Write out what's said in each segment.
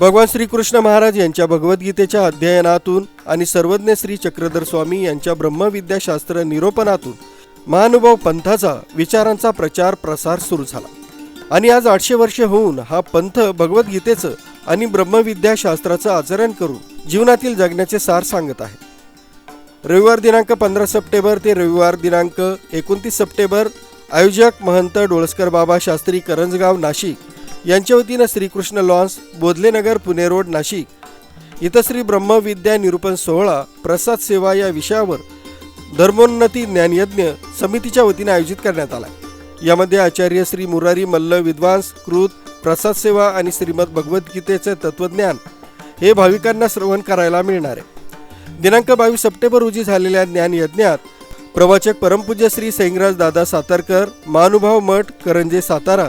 भगवान श्रीकृष्ण महाराज यांच्या भगवद्गीतेच्या अध्ययनातून आणि सर्वज्ञ श्री चक्रधर स्वामी यांच्या ब्रह्मविद्याशास्त्र निरोपणातून महानुभाव पंथाचा विचारांचा प्रचार प्रसार सुरू झाला. आणि आज आठशे वर्षे होऊन हा पंथ भगवद्गीतेचं आणि ब्रह्मविद्याशास्त्राचं आचरण करून जीवनातील जगण्याचे सार सांगत आहे. रविवार दिनांक पंधरा सप्टेंबर ते रविवार दिनांक एकोणतीस सप्टेंबर आयोजक महंत डोळसकर बाबा शास्त्री करंजगाव नाशिक यांच्या वतीनं श्रीकृष्ण लॉन्स बोधलेनगर पुणे रोड नाशिक. इथं श्री ब्रह्मविद्या निरूपण सोहळा प्रसाद सेवा या विषयावर धर्मोन्नती ज्ञानयज्ञ समितीच्या वतीने आयोजित करण्यात आला यामध्ये आचार्य श्री मुरारी मल्ल विद्वांस कृत प्रसाद सेवा आणि श्रीमद भगवद्गीतेचे तत्वज्ञान हे भाविकांना श्रवण करायला मिळणार आहे. दिनांक बावीस सप्टेंबर रोजी झालेल्या ज्ञानयज्ञात प्रवाचक परमपूज्य श्री सैंगराज दादा सातारकर महानुभाव मठ करंजे सातारा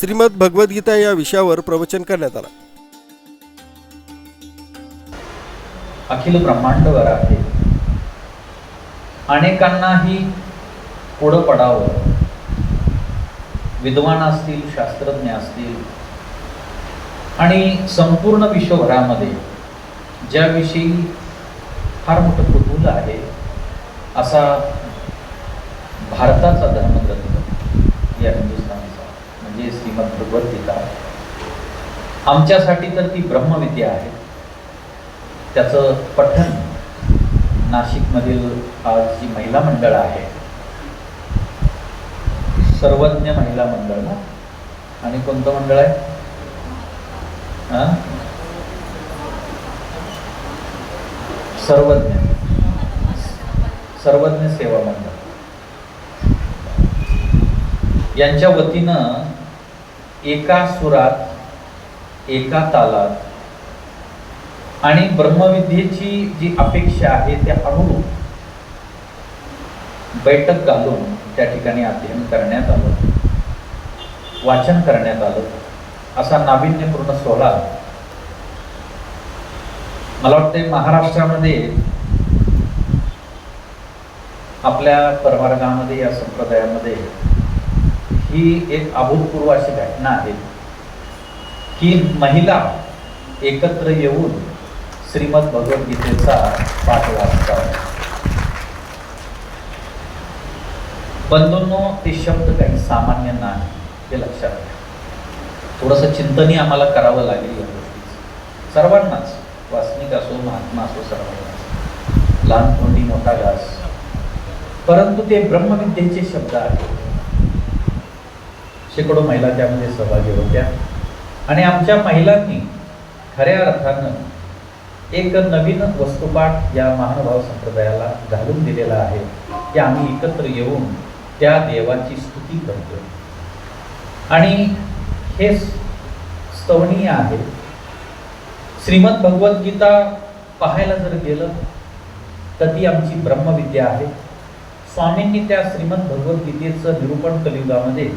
श्रीमद भगवद्गीता या विषयावर प्रवचन करण्यात आला. अखिल ब्रह्मांडवर आहे. अनेकांनाही पुढं पडावं. विद्वान असतील शास्त्रज्ञ असतील आणि संपूर्ण विश्वभरामध्ये ज्याविषयी फार मोठं कुतूल आहे असा भारताचा धर्मग्रंथ या हिंदू श्रीमद भगवद्गीता आमच्यासाठी तर ती ब्रह्मविद्या आहे. त्याचं पठन नाशिकमधील आज जी महिला मंडळ आहे. सर्वज्ञ महिला मंडळ ना? आणि कोणतं मंडळ आहे? हा? सर्वज्ञ. सर्वज्ञ सेवा मंडळ. यांच्या वतीनं एका सुरात एका तालात आणि ब्रह्मविद्येची जी अपेक्षा आहे त्या अनुरूप बैठक घालून त्या ठिकाणी अध्ययन करण्यात आलं वाचन करण्यात आलं असा नाविन्यपूर्ण सोहळा मला वाटते महाराष्ट्रामध्ये आपल्या परमार्गामध्ये या संप्रदायामध्ये ही एक अभूतपूर्व अशी घटना आहे की महिला एकत्र येऊन श्रीमद भगवद्गीतेचा पाठ वाचतात. बंधूंनो ते शब्द काही सामान्य नाही हे लक्षात घ्या. थोडंसं चिंतनही आम्हाला करावं लागेल या गोष्टीचं. सर्वांनाच वासनिक असो महात्मा असो सर्वांनाच. लहान तोंडी मोठा घास. परंतु ते ब्रह्मविद्येचे शब्द आहेत. शेकडो महिला त्यामध्ये सहभागी होत्या. आणि आमच्या महिलांनी खऱ्या अर्थानं एक नवीन वस्तुपाठ या महानुभाव संप्रदायाला घालून दिलेला आहे की आम्ही एकत्र येऊन त्या देवाची स्तुती करतो आणि हे स्तवनीय आहे. श्रीमद भगवद्गीता पाहायला जर गेलं तर ती आमची ब्रह्मविद्या आहे. स्वामींनी त्या श्रीमद भगवद्गीतेचं निरूपण कलियुगामध्ये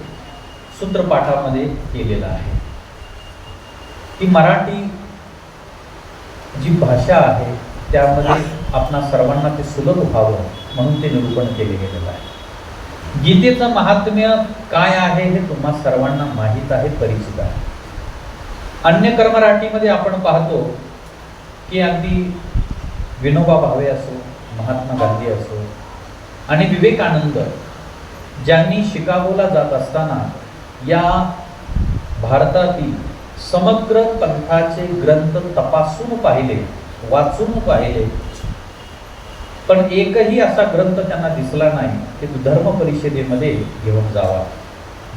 सूत्रपाठामध्ये केलेलं आहे. ती मराठी जी भाषा आहे त्यामध्ये आपणा सर्वांना ते सुलभ व्हावं म्हणून ते निरूपण केले गेलेलं आहे. गीतेचं महात्म्य काय आहे हे तुम्हा सर्वांना माहीत आहे परिचित आहे. अन्य कर्मराठीमध्ये आपण पाहतो की अगदी विनोबा भावे असो महात्मा गांधी असो आणि विवेकानंद ज्यांनी शिकागोला जात असताना या भारतातील समग्र पंथाचे ग्रंथ तपासून पाहिले वाचून पाहिले. पण एकही असा ग्रंथ त्यांना दिसला नाही की तो धर्म परिषदेमध्ये घेऊन जावा.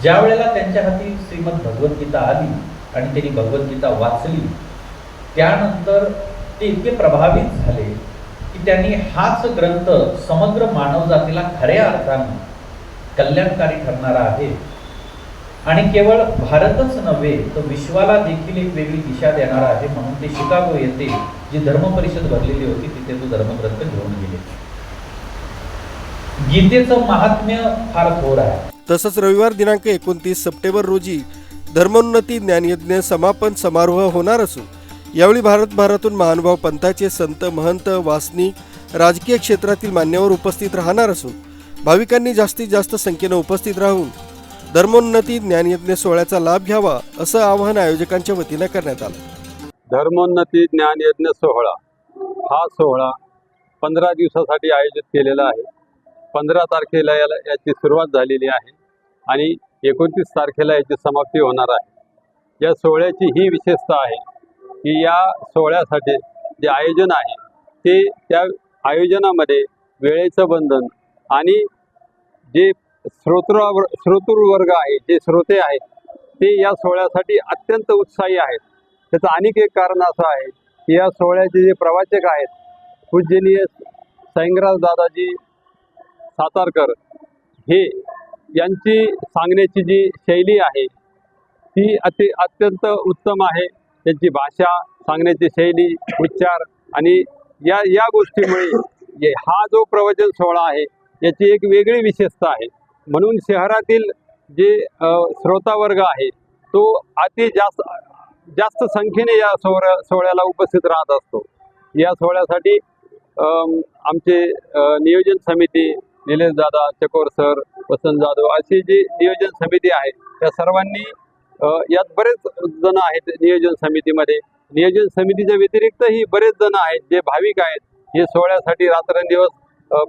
ज्या वेळेला त्यांच्या हाती श्रीमद भगवद्गीता आली आणि त्यांनी भगवद्गीता वाचली त्यानंतर ते इतके प्रभावित झाले की त्यांनी हाच ग्रंथ समग्र मानवजातीला खऱ्या अर्थानं कल्याणकारी ठरणारा आहे. आणि केवळ भारतच नव्हे तर विश्वाला देखील एक वेगळी दिशा देणारा आहे म्हणून ते शिकागो येथे जी धर्म परिषद भरलेली होती तिथे तो धर्मग्रंथ घेऊन गेले. गीतेचं महात्म्य फार थोर आहे. तसंच रविवार दिनांक एकोणतीस सप्टेंबर रोजी धर्मोन्नती ज्ञानयज्ञ समापन समारोह होणार असून यावेळी भारतभरातून महानुभाव पंथाचे संत महंत वासनिक राजकीय क्षेत्रातील मान्यवर उपस्थित राहणार असून भाविकांनी जास्तीत जास्त संख्येनं उपस्थित राहून धर्मोन्नती ज्ञानयज्ञ सोहळ्याचा लाभ घ्यावा असं आवाहन आयोजकांच्या वतीनं करण्यात आलं. धर्मोन्नती ज्ञानयज्ञ सोहळा हा सोहळा पंधरा दिवसासाठी आयोजित केलेला आहे. पंधरा तारखेला याला याची सुरुवात झालेली आहे आणि एकोणतीस तारखेला याची समाप्ती होणार आहे. या सोहळ्याची ही विशेषता आहे की या सोहळ्यासाठी जे आयोजन आहे ते त्या आयोजनामध्ये वेळेचं बंधन आणि जे श्रोतृ वर्ग आहे जे श्रोते आहेत ते या सोहळ्यासाठी अत्यंत उत्साही आहेत. त्याचं आणखी एक कारण असं आहे की या सोहळ्याचे जे प्रवाचक आहेत पूजनीय सैंगराज दादाजी सातारकर हे यांची सांगण्याची जी शैली आहे ती अति अत्यंत उत्तम आहे. त्यांची भाषा सांगण्याची शैली उच्चार आणि या या गोष्टीमुळे हा जो प्रवचन सोहळा आहे याची एक वेगळी विशेषता आहे. म्हणून शहरातील जे श्रोतावर्ग आहे तो अति जास्त जास्त संख्येने या सोहळ्या सोहळ्याला उपस्थित राहत असतो. या सोहळ्यासाठी आमचे नियोजन समिती निलेश दादा चकोर सर वसंत जाधव अशी जी नियोजन समिती आहे त्या सर्वांनी यात बरेच जण आहेत नियोजन समितीमध्ये. नियोजन समितीच्या व्यतिरिक्तही बरेच जण आहेत जे भाविक आहेत हे सोहळ्यासाठी रात्रंदिवस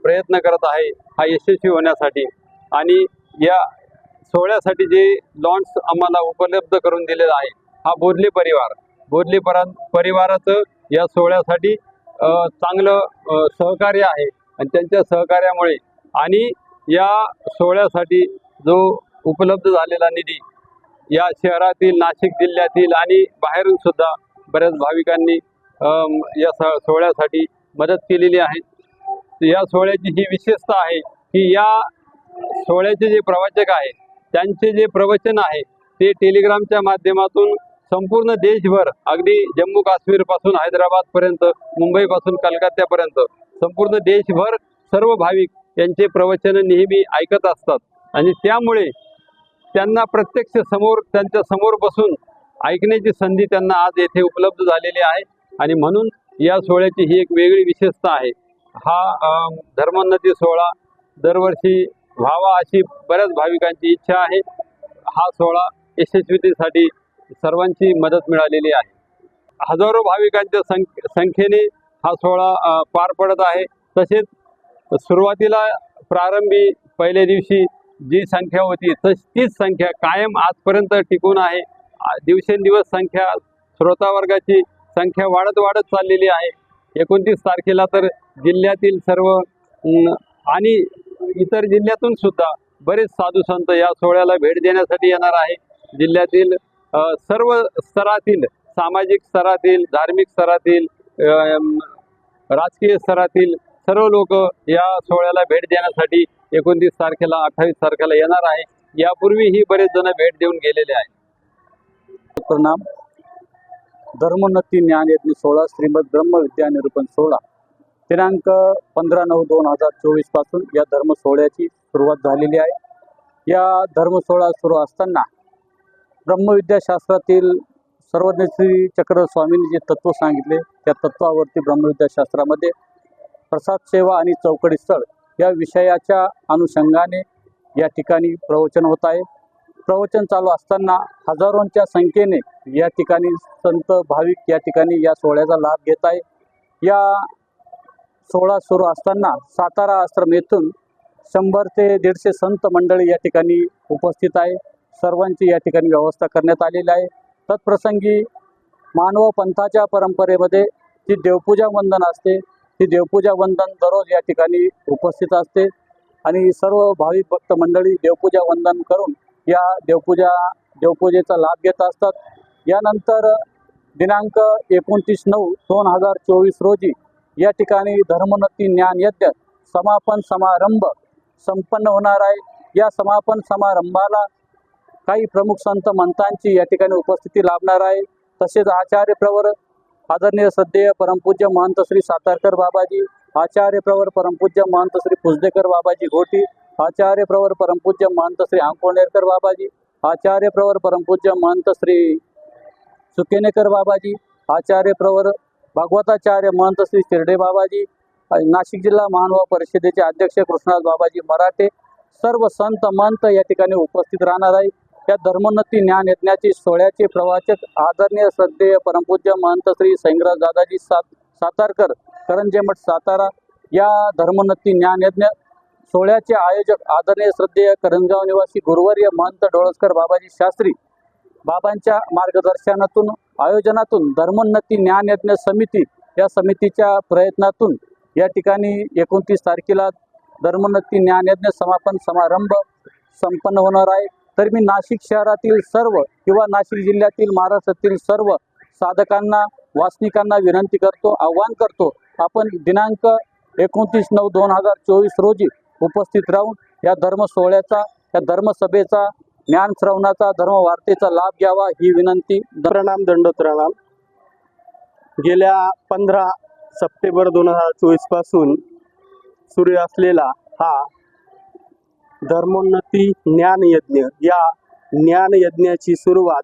प्रयत्न करत आहे हा यशस्वी होण्यासाठी. आणि या सोहळ्यासाठी जे लॉन्स आम्हाला उपलब्ध करून दिलेला आहे हा बोरले परिवार. बोरले परा परिवाराचं या सोहळ्यासाठी चांगलं सहकार्य आहे. आणि त्यांच्या सहकार्यामुळे आणि या सोहळ्यासाठी जो उपलब्ध झालेला निधी या शहरातील नाशिक जिल्ह्यातील आणि बाहेरून सुद्धा बऱ्याच भाविकांनी या स- सोहळ्यासाठी मदत केलेली आहे. या सोहळ्याची ही विशेषता आहे की या सोहळ्याचे जे प्रवाचक आहेत त्यांचे जे प्रवचन आहे ते टेलिग्रामच्या माध्यमातून संपूर्ण देशभर अगदी जम्मू काश्मीरपासून हैदराबादपर्यंत मुंबईपासून कलकत्त्यापर्यंत संपूर्ण देशभर सर्व भाविक यांचे प्रवचन नेहमी ऐकत असतात. आणि त्यामुळे त्यांना प्रत्यक्ष समोर त्यांच्यासमोर बसून ऐकण्याची संधी त्यांना आज येथे उपलब्ध झालेली आहे. आणि म्हणून या सोहळ्याची ही एक वेगळी विशेषता आहे. हा धर्मोन्नती सोहळा दरवर्षी व्हावा अशी बऱ्याच भाविकांची इच्छा आहे. हा सोहळा यशस्वीतेसाठी सर्वांची मदत मिळालेली आहे. हजारो भाविकांच्या संख संख्येने हा सोहळा पार पडत आहे. तसेच सुरुवातीला प्रारंभी पहिल्या दिवशी जी संख्या होती तस तीच संख्या कायम आजपर्यंत टिकून आहे. दिवसेंदिवस संख्या श्रोतावर्गाची संख्या वाढत वाढत चाललेली आहे. एकोणतीस तारखेला तर जिल्ह्यातील सर्व आणि इतर जिल्ह्यातून सुद्धा बरेच साधू संत या सोहळ्याला भेट देण्यासाठी येणार आहे. जिल्ह्यातील सर्व स्तरातील सामाजिक स्तरातील धार्मिक स्तरातील राजकीय स्तरातील सर्व लोक या सोहळ्याला भेट देण्यासाठी एकोणतीस तारखेला अठ्ठावीस तारखेला येणार आहे. यापूर्वीही बरेच जण भेट देऊन गेलेले आहेत. प्रणाम धर्मोन्नती ज्ञानयज्ञ सोहळा श्रीमद ब्रह्मविद्या निरूपण सोहळा दिनांक पंधरा नऊ दोन हजार चोवीसपासून या धर्म सोहळ्याची सुरुवात झालेली आहे. या धर्म सोहळा सुरू असताना ब्रह्मविद्याशास्त्रातील सर्वज्ञ श्री चक्र स्वामींनी जे तत्व सांगितले त्या तत्वावरती ब्रह्मविद्याशास्त्रामध्ये प्रसाद सेवा आणि चौकडी स्थळ या विषयाच्या अनुषंगाने या ठिकाणी प्रवचन होत आहे. प्रवचन चालू असताना हजारोंच्या संख्येने या ठिकाणी संत भाविक या ठिकाणी या सोहळ्याचा लाभ घेत आहे. या सोहळा सुरू असताना सातारा आश्रम येथून शंभर ते दीडशे संत मंडळी या ठिकाणी उपस्थित आहे. सर्वांची या ठिकाणी व्यवस्था करण्यात आलेली आहे. तत्प्रसंगी मानव पंथाच्या परंपरेमध्ये जी देवपूजा वंदन असते. ती देवपूजा वंदन दररोज या ठिकाणी उपस्थित असते. आणि सर्व भाविक भक्त मंडळी देवपूजा वंदन करून या देवपूजा देवपूजेचा लाभ घेत असतात. यानंतर दिनांक एकोणतीस नऊ दोन हजार चोवीस रोजी या ठिकाणी धर्मोन्नती ज्ञान यज्ञ समापन समारंभ संपन्न होणार आहे. या समापन समारंभाला काही प्रमुख संत मंतांची या ठिकाणी उपस्थिती लाभणार आहे. तसेच आचार्य प्रवर आदरणीय सद्देय परमपूज्य महंत श्री सातारकर बाबाजी आचार्य प्रवर परमपूज्य महंत श्री पुजदेकर बाबाजी घोटी आचार्य प्रवर परमपूज्य महंत श्री आंकोणेरकर बाबाजी आचार्य प्रवर परमपूज्य महंत श्री सुकेनेकर बाबाजी आचार्य प्रवर भागवताचार्य महंत श्री शिर्डे बाबाजी नाशिक जिल्हा महानुभाव परिषदेचे अध्यक्ष कृष्णदास बाबाजी मराठे सर्व संत महंत या ठिकाणी उपस्थित राहणार आहे. या धर्मोन्नती ज्ञान यज्ञाचे सोहळ्याचे प्रवाचक आदरणीय श्रद्धेय परमपूज्य महंत श्री सैंगराज दादाजी सात सातारकर करंजे मठ सातारा या धर्मोन्नती ज्ञान यज्ञ सोहळ्याचे आयोजक आदरणीय श्रद्धेय करंजगाव निवासी गुरुवर्य महंत डोळसकर बाबाजी शास्त्री बाबांच्या मार्गदर्शनातून आयोजनातून धर्मोन्नती ज्ञान यज्ञ समिती या समितीच्या प्रयत्नातून या ठिकाणी एकोणतीस तारखेला धर्मोन्नती ज्ञान यज्ञ समापन समारंभ संपन्न होणार आहे. तर मी नाशिक शहरातील सर्व किंवा नाशिक जिल्ह्यातील महाराष्ट्रातील सर्व साधकांना वासनिकांना विनंती करतो आव्हान करतो आपण दिनांक एकोणतीस नऊ दोन हजार चोवीस रोजी उपस्थित राहून या धर्म सोहळ्याचा या धर्मसभेचा ज्ञान श्रवणाचा धर्मवार्तेचा लाभ घ्यावा ही विनंती. प्रणाम दंडोत्रणाम गेल्या पंधरा सप्टेंबर दोन हजार चोवीसपासून सुरू असलेला हा धर्मोन्नती ज्ञान यज्ञ. या ज्ञान यज्ञाची सुरुवात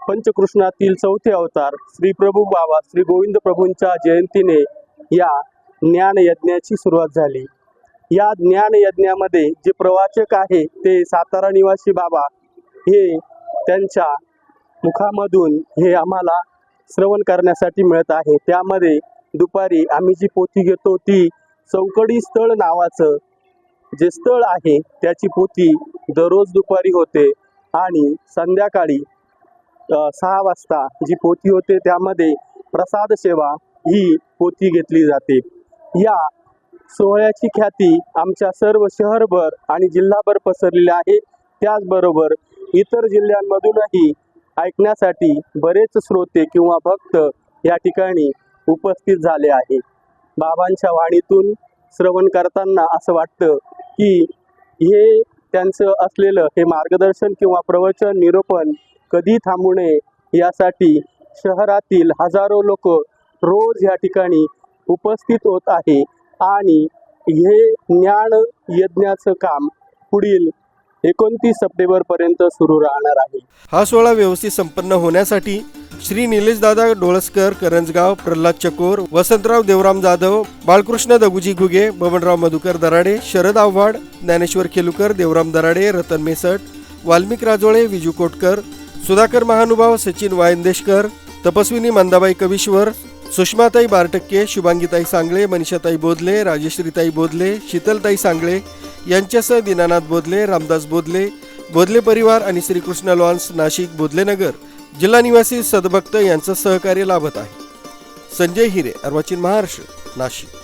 पंचकृष्णातील चौथे अवतार श्री प्रभू बाबा श्री गोविंद प्रभूंच्या जयंतीने या ज्ञान यज्ञाची सुरुवात झाली. या ज्ञान यज्ञामध्ये जे प्रवाचक आहे ते सातारा निवासी बाबा हे त्यांच्या मुखामधून हे आम्हाला श्रवण करण्यासाठी मिळत आहे. त्यामध्ये दुपारी आम्ही जी पोथी घेतो ती चौकडी स्थळ नावाचं जे स्थळ आहे त्याची पोथी दररोज दुपारी होते आणि संध्याकाळी सहा वाजता जी पोथी होते त्यामध्ये प्रसाद सेवा ही पोथी घेतली जाते. या सोहळ्याची ख्याती आमच्या सर्व शहरभर आणि जिल्हाभर पसरलेली आहे. त्याचबरोबर इतर जिल्ह्यांमधूनही ऐकण्यासाठी बरेच श्रोते किंवा भक्त या ठिकाणी उपस्थित झाले आहे. बाबांच्या वाणीतून श्रवण करताना असं वाटतं की हे त्यांचं असलेलं हे मार्गदर्शन किंवा प्रवचन निरूपण कधी थांबू नये यासाठी शहरातील हजारो लोक रोज या ठिकाणी उपस्थित होत आहे. आणि हे ज्ञान यज्ञाचं काम पुढील एकोणतीस सप्टेंबरपर्यंत सुरू राहणार आहे. हा सोहळा व्यवस्थित संपन्न होण्यासाठी श्री निलेशदादा डोळसकर करंजगाव प्रल्हाद चकोर वसंतराव देवराम जाधव बाळकृष्ण दगुजी घुगे बबनराव मधुकर दराडे शरद आव्हाड ज्ञानेश्वर खेलुकर देवराम दराडे रतन मेसट वाल्मिक राजोळे विजू कोटकर सुधाकर महानुभाव सचिन वायंदेशकर तपस्विनी मंदाबाई कविश्वर सुषमाताई बारटक्के शुभांगीताई सांगळे मनीषाताई बोधले राजेश्रीताई बोधले शीतलताई सांगळे यांच्यासह दीनानाथ बोधले रामदास बोधले बोधले परिवार आणि श्रीकृष्ण लॉन्स नाशिक बोधलेनगर जिल्हा निवासी सदभक्त यांचं सहकार्य लाभत आहे. संजय हिरे अर्वाचीन महाराष्ट्र नाशिक.